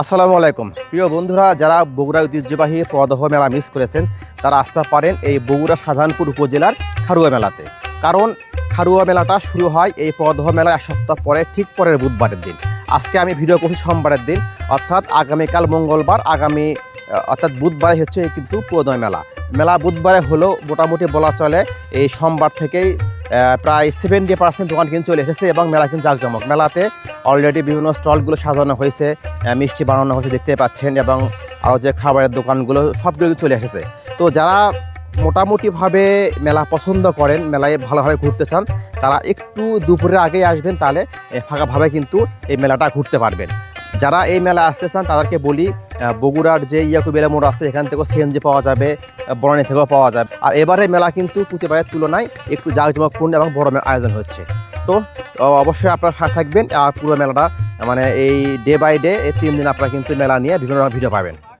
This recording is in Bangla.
আসসালামু আলাইকুম। প্রিয় বন্ধুরা, যারা বগুড়া ঐতিহ্যবাহী প্রদহ মেলা মিস করেছেন, তারা আসতে পারেন এই বগুড়া শাহজাহানপুর উপজেলার খারুয়া মেলাতে। কারণ খারুয়া মেলাটা শুরু হয় এই প্রদহ মেলা এক সপ্তাহ পরে, ঠিক পরের বুধবারের দিন। আজকে আমি ভিডিও করছি সোমবারের দিন, অর্থাৎ আগামীকাল মঙ্গলবার, আগামী অর্থাৎ বুধবারে হচ্ছে কিন্তু প্রদহ মেলা। মেলা বুধবারে হলেও মোটামুটি বলা চলে, এই সোমবার থেকেই প্রায় সেভেন্টি পার্সেন্ট দোকান কিন্তু চলে এসেছে এবং মেলা কিন্তু জাঁকজমক। মেলাতে অলরেডি বিভিন্ন স্টলগুলো সাজানো হয়েছে মিষ্টি বানানো হয়েছে দেখতে পাচ্ছেন এবং আরও যে খাবারের দোকানগুলো, সবগুলো চলে এসেছে। তো যারা মোটামুটিভাবে মেলা পছন্দ করেন, মেলায় ভালোভাবে ঘুরতে চান, তারা একটু দুপুরের আগেই আসবেন, তাহলে ফাঁকাভাবে কিন্তু এই মেলাটা ঘুরতে পারবেন। যারা এই মেলা আসতে চান, তাদেরকে বলি বগুড়ার যে ইয়াকুবেলা মোড় আছে, এখান থেকেও সিএনজি পাওয়া যাবে বনানী থেকেও পাওয়া যাবে। আর এবারে মেলা কিন্তু প্রতিবারের তুলনায় একটু জাঁকজমকপূর্ণ এবং বড় আয়োজন হচ্ছে। তো অবশ্যই আপনারা সাথে থাকবেন আর পুরো মেলাটা মানে এই ডে বাই ডে এই তিন দিন আপনারা কিন্তু মেলা নিয়ে বিভিন্ন ভিডিও পাবেন।